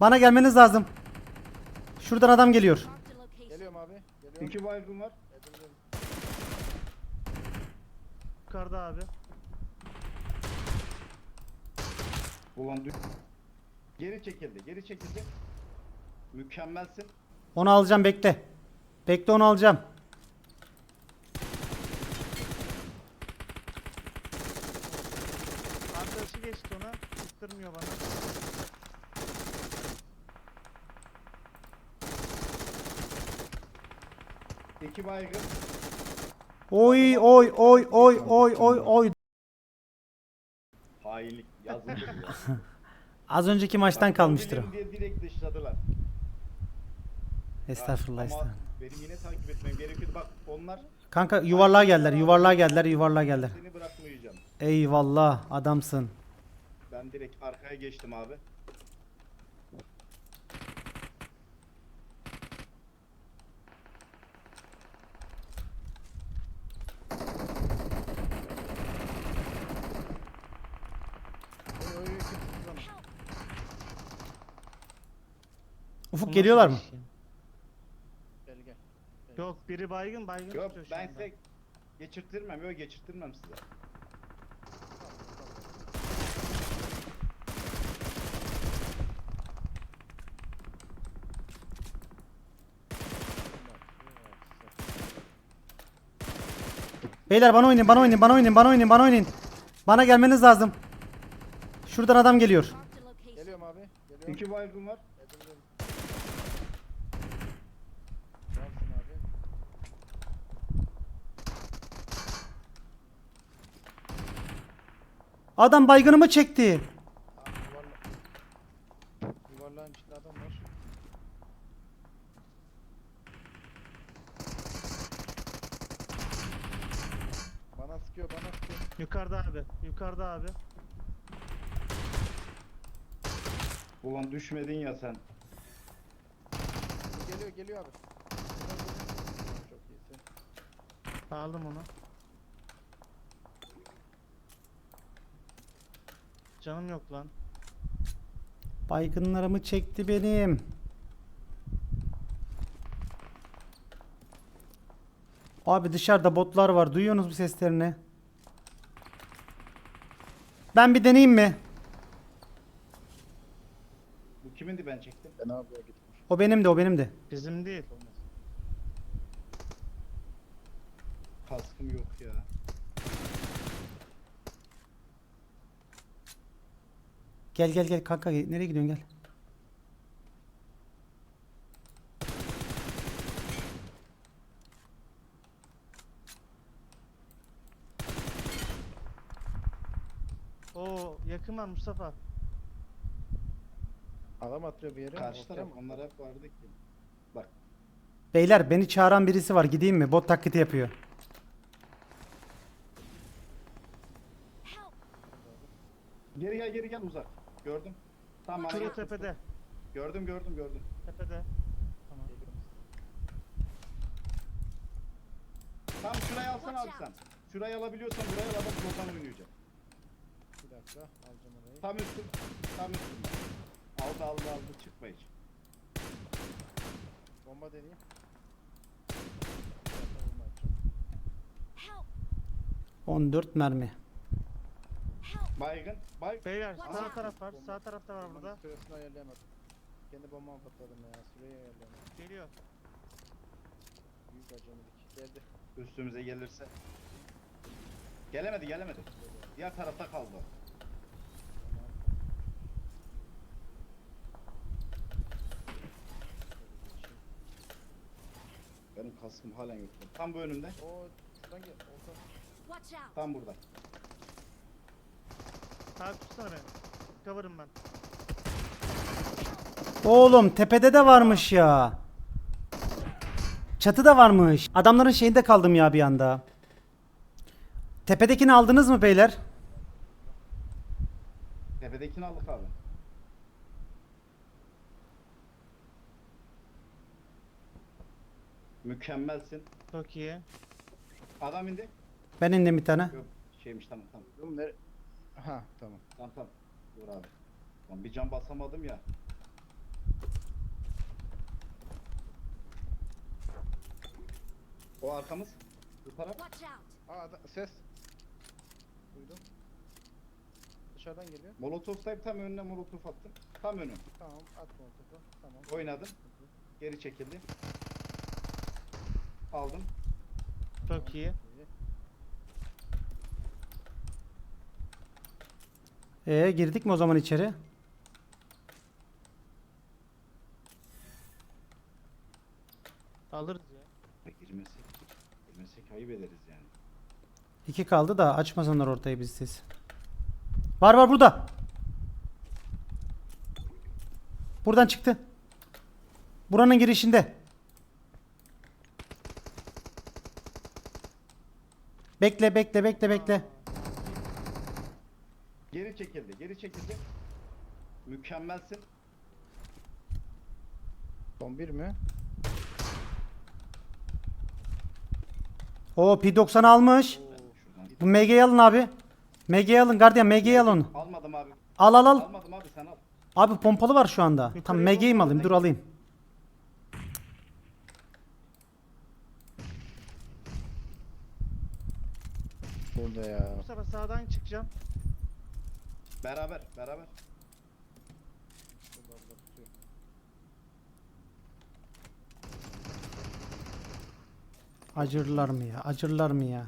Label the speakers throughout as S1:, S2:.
S1: Bana gelmeniz lazım. Şuradan adam geliyor.
S2: Geliyorum abi. Geliyorum.
S3: İki baygın var.
S4: Yukarıda abi.
S3: Ulan düş. Geri çekildi. Geri çekildi. Mükemmelsin.
S1: Onu alacağım bekle. Bekle onu alacağım.
S4: Arkadaşı geçti ona. Tutturmuyor bana.
S3: İki baygın.
S1: Oy oy oy oy oy oy oy.
S3: Hainlik yazılır ya.
S1: Az önceki maçtan
S3: Bak,
S1: kalmıştır o.
S3: diye direkt dışladılar.
S1: Estağfurullah
S3: Ama
S1: estağfurullah.
S3: benim yine takip etmem gerekiyordu. Bak onlar
S1: Kanka yuvarlığa geldiler, yuvarlığa geldiler, yuvarlığa geldiler.
S3: seni bırakmayacağım.
S1: Eyvallah adamsın.
S3: Ben direkt arkaya geçtim abi.
S2: Oy oy oy. kimse tutamaz.
S1: Ufuk geliyorlar mı?
S2: Gel gel.
S4: Yok biri baygın baygın
S3: Yok
S4: tutuyor şu
S3: ben
S4: anda.
S3: size geçirttirmem. Yok geçirttirmem size.
S1: Beyler bana oynayın, bana oynayın, bana oynayın, bana oynayın, bana oynayın. Bana gelmeniz lazım. Şuradan adam geliyor.
S2: Geliyorum abi. Geliyorum.
S3: İki baygın var.
S1: Adam baygınımı çekti.
S2: Abi yuvarla. Yuvarlağın içinde adam var. Bana sıkıyor bana sıkıyor.
S4: Yukarıda abi. Yukarıda abi.
S3: Ulan düşmedin ya sen.
S2: Geliyor geliyor abi. Çok iyisin.
S4: Aldım onu. Canım yok lan.
S1: Baygınlarımı çekti benim. Abi dışarıda botlar var. Duyuyorsunuz mu seslerini? Ben bir deneyeyim mi?
S3: Bu kimindi ben çektim?
S2: Ben abiye gitmiş.
S1: O benim de, o benim de.
S4: Bizim değil.
S3: Kaskım yok ya.
S1: Gel gel gel kanka nereye gidiyorsun gel.
S4: Oo yakın var Mustafa.
S2: Adam atıyor bir yere.
S3: Karşı taraf onlar hep vardı ki. Bak
S1: Beyler beni çağıran birisi var. Gideyim mi? Bot taklidi yapıyor.
S3: Geri gel geri gel uzak. Gördüm. Tamam.
S4: Şurada
S3: gel.
S4: tepede.
S3: Gördüm gördüm gördüm.
S4: Tepede. Tamam.
S2: Geliyorum.
S3: Tam şurayı alsana abi sen. Şurayı alabiliyorsan buraya al adam buradan oynayacak.
S2: Bir dakika alacağım orayı.
S3: Tam üstüm. Tam üstüm. Aldı aldı aldı çıkma hiç.
S2: Bomba deneyeyim.
S5: Help!
S1: 14 mermi.
S3: Baygın. Bay
S4: Beyler
S5: Watch
S4: sağ
S5: out.
S4: taraf var. Sağ tarafta var burada.
S2: Süresini ayarlayamadım. Kendi bombamı patladım ya. Süreyi ayarlayamadım.
S4: Geliyor.
S2: Büyük acemilik. Geldi.
S3: üstümüze gelirse. Gelemedi gelemedi. Diğer tarafta kaldı. o. Benim kaskım halen yok. Tam bu önümde.
S2: Oo şuradan gel. Orta.
S5: Watch out!
S3: Tam burada.
S4: Abi tutsana beni. Cover'ım ben.
S1: Oğlum tepede de varmış ya. Çatıda varmış. Adamların şeyinde kaldım ya bir anda. Tepedekini aldınız mı beyler?
S3: Tepedekini aldık abi. Mükemmelsin.
S4: Çok iyi.
S3: Adam indi.
S1: Ben indim bir tane.
S3: Yok şeymiş tamam tamam.
S2: Oğlum nere? Ha tamam.
S3: Tamam tamam. Dur abi. Tamam, bir cam basamadım ya. O arkamız. Bu taraf.
S5: Watch out!
S2: Aa da- ses. Duydum. Dışarıdan geliyor.
S3: Molotof'tayım tam önüne molotof attım. Tam önüm.
S2: Tamam at molotofu. Tamam.
S3: Oynadım. Geri çekildi. Aldım.
S4: Çok iyi.
S1: Ee girdik mi o zaman içeri?
S4: Alırız ya.
S3: Girmesek. Girmesek ayıp ederiz yani.
S1: İki kaldı da açmasınlar ortayı biz siz. Var var burada. Buradan çıktı. Buranın girişinde. Bekle bekle bekle bekle.
S3: Geri çekildi. Geri çekildi. Mükemmelsin.
S2: Son bir mi?
S1: O P90 almış.
S3: Şuradan.
S1: Bu MG'yi alın abi. MG'yi alın gardiyan MG'yi al onu.
S3: Almadım abi.
S1: Al al al.
S3: Almadım abi sen al.
S1: Abi pompalı var şu anda. Tam MG'yi mi alayım? Dur alayım.
S2: Burada ya.
S4: Mustafa sağdan çıkacağım.
S3: Beraber. Beraber.
S1: Acırlar mı ya? Acırlar mı ya?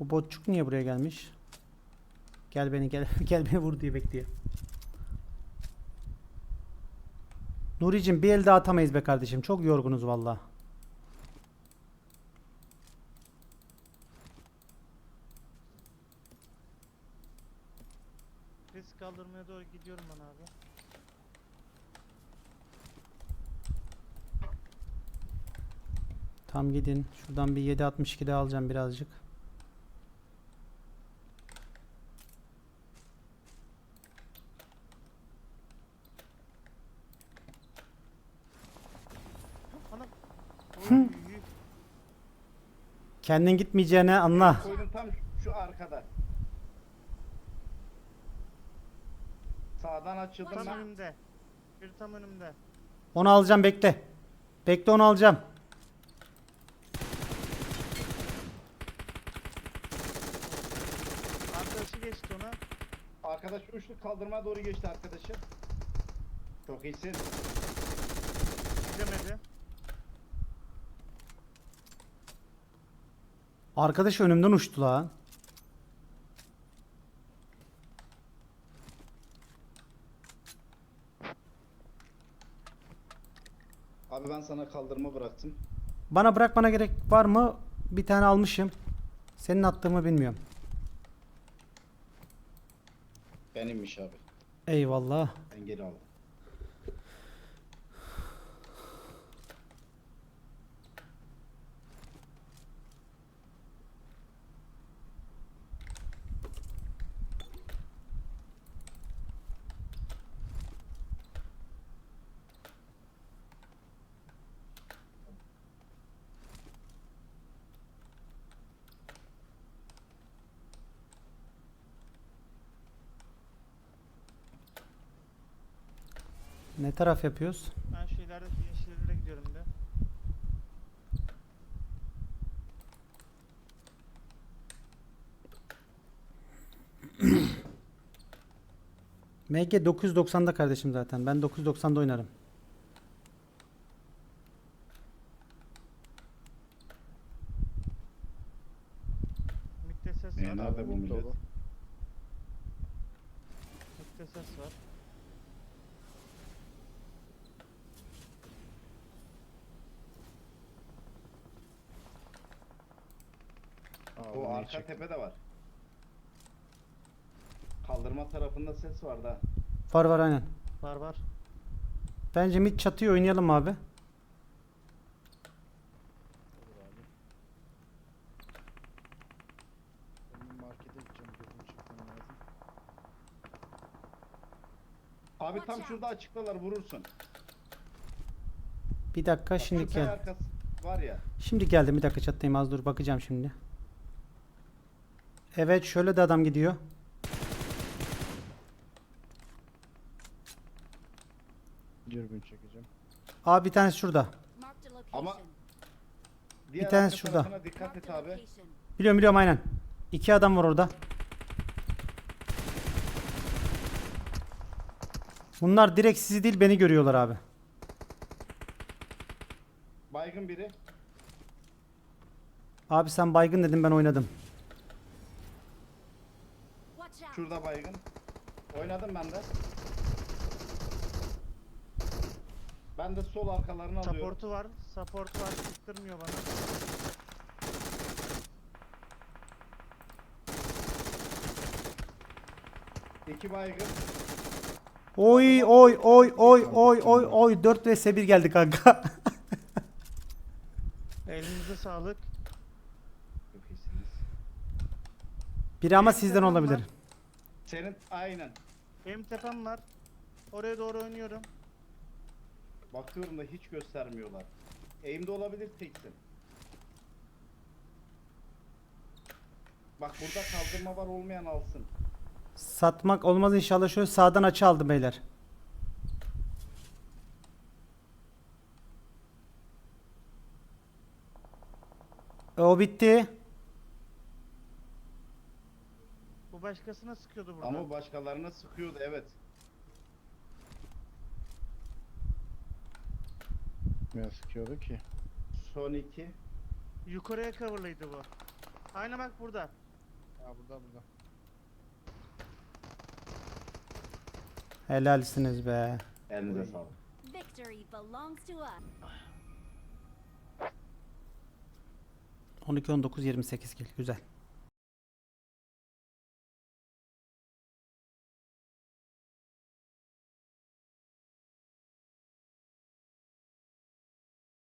S1: Bu botçuk niye buraya gelmiş? Gel beni gel gel beni vur diye bekliyor. Nuri'cim bir el daha atamayız be kardeşim. Çok yorgunuz valla.
S4: Risk kaldırmaya doğru gidiyorum ben abi.
S1: Tam gidin. Şuradan bir 7.62 daha alacağım birazcık. Kendin gitmeyeceğine anla.
S3: Koydum tam şu arkada. Sağdan açıldım
S4: Tam
S3: ben.
S4: önümde. Bir tam önümde.
S1: Onu alacağım bekle. Bekle onu alacağım.
S4: Arkadaşı geçti ona.
S3: Arkadaş uçtu kaldırmaya doğru geçti arkadaşı. Çok iyisin.
S1: Arkadaş önümden uçtu lan.
S3: Abi ben sana kaldırma bıraktım.
S1: Bana bırak bana gerek var mı? Bir tane almışım. Senin attığımı bilmiyorum.
S3: Benimmiş abi.
S1: Eyvallah.
S3: Ben geri aldım.
S1: Ne taraf yapıyoruz?
S4: Ben şu ilerideki yeşillere gidiyorum bir.
S1: MG 990'da kardeşim zaten. Ben 990'da oynarım.
S4: Mitte ses
S3: Ee,
S4: var.
S3: nerede bu millet?
S2: Dolu.
S4: Mitte ses var.
S2: İyi
S3: arka
S2: çektim.
S3: tepede var. Kaldırma tarafında ses var da.
S1: Var var aynen.
S4: Var var.
S1: Bence mid çatıyı oynayalım abi.
S2: Abi. Benim markete gideceğim. Gözüm çıkmam lazım.
S3: Abi tam şurada açıktalar vurursun.
S1: Bir dakika şimdi
S3: şu
S1: gel.
S3: arkası var ya.
S1: Şimdi geldim bir dakika çattayım az dur bakacağım şimdi. Evet şöyle de adam gidiyor.
S2: Dürbün çekeceğim.
S1: Abi bir tanesi şurada.
S3: Ama- Diğer
S1: tanesi
S3: arka
S1: şurada.
S3: tarafına dikkat et abi.
S1: Biliyorum biliyorum aynen. İki adam var orada. Bunlar direkt sizi değil beni görüyorlar abi.
S3: Baygın biri.
S1: Abi sen baygın dedin ben oynadım.
S3: Şurada baygın. Oynadım ben de. Ben de sol arkalarını alıyorum.
S4: Support'u var. Support'u var. Sıktırmıyor bana.
S3: İki baygın.
S1: Oy oy oy oy oy oy oy 4 vs 1 geldi kanka.
S4: Elinize sağlık.
S1: Biri ama sizden olabilir.
S3: Senin aynen.
S4: Benim tepem var. Oraya doğru oynuyorum.
S3: Bakıyorum da hiç göstermiyorlar. Eğimde olabilir teksin. Bak burada kaldırma var olmayan alsın.
S1: Satmak olmaz inşallah şöyle sağdan açı aldım beyler. E, o bitti.
S4: Bu başkasına sıkıyordu burada.
S3: Ama başkalarına sıkıyordu evet.
S2: Ne sıkıyordu ki?
S3: Son iki.
S4: Yukarıya coverlıydı bu. Aynen bak burada.
S2: Aa burada burada.
S1: Helalsiniz be.
S3: Elinize sağlık.
S5: Victory belongs to us.
S1: 12 19 28 kill güzel.